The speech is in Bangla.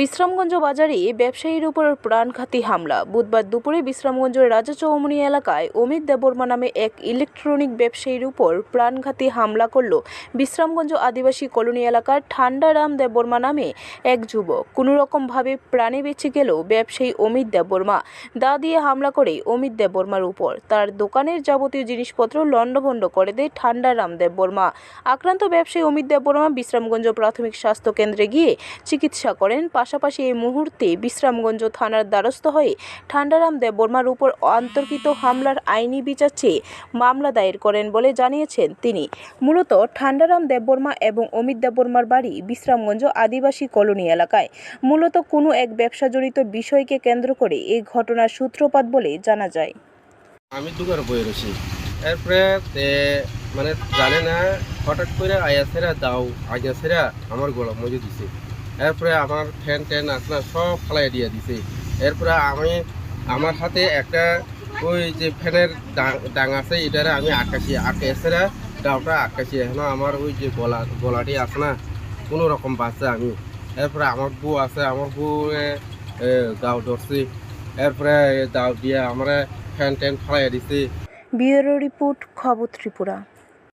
বিশ্রামগঞ্জ বাজারে ব্যবসায়ীর উপর প্রাণঘাতী হামলা। বুধবার দুপুরে বিশ্রামগঞ্জের রাজা চৌমনি এলাকায় অমিত দেববর্মা নামে এক ইলেকট্রনিক ব্যবসায়ীর উপর প্রাণঘাতী হামলা করল বিশ্রামগঞ্জ আদিবাসী কলোনি এলাকার ঠান্ডারাম দেববর্মা নামে এক যুবক। কোনো রকমভাবে প্রাণে বেঁচে গেল ব্যবসায়ী অমিত দেববর্মা। দা দিয়ে হামলা করে অমিত দেববর্মার উপর। তার দোকানের যাবতীয় জিনিসপত্র লণ্ডভণ্ড করে দেয় ঠান্ডারাম দেববর্মা। আক্রান্ত ব্যবসায়ী অমিত দেববর্মা বিশ্রামগঞ্জ প্রাথমিক স্বাস্থ্য কেন্দ্রে গিয়ে চিকিৎসা করেন। পাশাপাশি এই মুহূর্তে বিশ্রামগঞ্জ থানার দ্বারস্থ হয়ে ঠান্ডারাম দেববর্মার উপর অন্তর্কিত হামলার আইনি বিচার চেয়ে মামলা দায়ের করেন বলে জানিয়েছেন তিনি। মূলত ঠান্ডারাম দেববর্মা এবং অমিত দেববর্মার বাড়ি বিশ্রামগঞ্জ আদিবাসী কলোনি এলাকায়। মূলত কোনো এক ব্যবসা জড়িত বিষয়কে কেন্দ্র করে এই ঘটনার সূত্রপাত বলে জানা যায়। আমি দোকানে বয়ে রয়েছি। এরপরে মানে জানে না, হঠাৎ করে আয়াসেরা দাও আয়াসেরা আমার গলা মজে দিছে। এরপরে আমার ফ্যান ট্যান আসনা সব ফালাই দিয়ে দিছে। এরপরে আমি আমার হাতে একটা ওই যে ফ্যানের ডাং- আছে, এটারে আমি আকাশি আকাশেরা ডাউটা আকাশি এখন আমার ওই যে গলা গলাটি আছে না, কোনো রকম বাঁচে আমি। এরপরে আমার বউ আছে, আমার বউ দাও ধরছি। এরপরে দাও দিয়ে আমরা ফ্যান ট্যান ফালাই দিছে। ব্যুরো রিপোর্ট, খবর ত্রিপুরা।